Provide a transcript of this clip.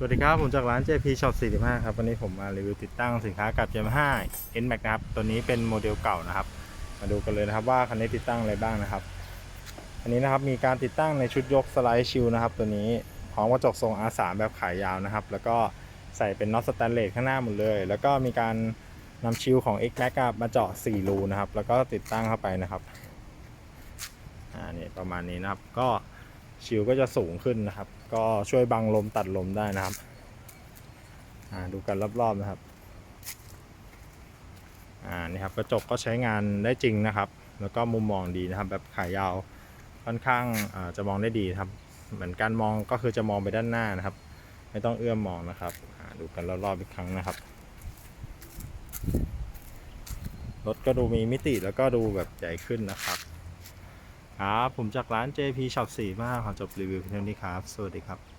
สวัสดีครับ ผมจากร้าน JP Shop 45 ครับ วันนี้ผมมารีวิวติดตั้งสินค้ากับ Yamaha N Max นะครับ ตัวนี้เป็นโมเดลเก่านะครับ มาดูกันเลยนะครับว่าคันนี้ติดตั้งอะไรบ้างนะครับ อันนี้นะครับมีการติดตั้งในชุดยกสไลด์ชิลนะครับ ตัวนี้พร้อมกระจกทรง R3 แบบขายยาวนะครับ แล้วก็ใส่เป็นน็อตสแตนเลสข้างหน้าหมดเลย แล้วก็มีการนำชิลของ X Max มาเจาะ4รูนะครับ แล้วก็ติดตั้งเข้าไปนะครับ อ่านี่ประมาณนี้นะครับ ก็ ชิลก็จะสูงขึ้นนะครับ ก็ช่วยบังลมตัดลมได้นะครับอ่าดูกันรอบๆนะครับอ่านี่ครับกระจกก็ใช้งานได้จริงนะครับ แล้วก็มุมมองดีนะครับ แบบขายาวค่อนข้างอ่าจะมองได้ดีครับ เหมือนการมองก็คือจะมองไปด้านหน้านะครับ ไม่ต้องเอื้อมมองนะครับอ่าดูกันรอบๆอีกครั้งนะครับรถก็ดูมีมิติแล้วก็ดูแบบใหญ่ขึ้นนะครับ ครับ ผมจากร้าน JP Shop 4มากขอจบรีวิวเพียงเท่านี้ครับ สวัสดีครับ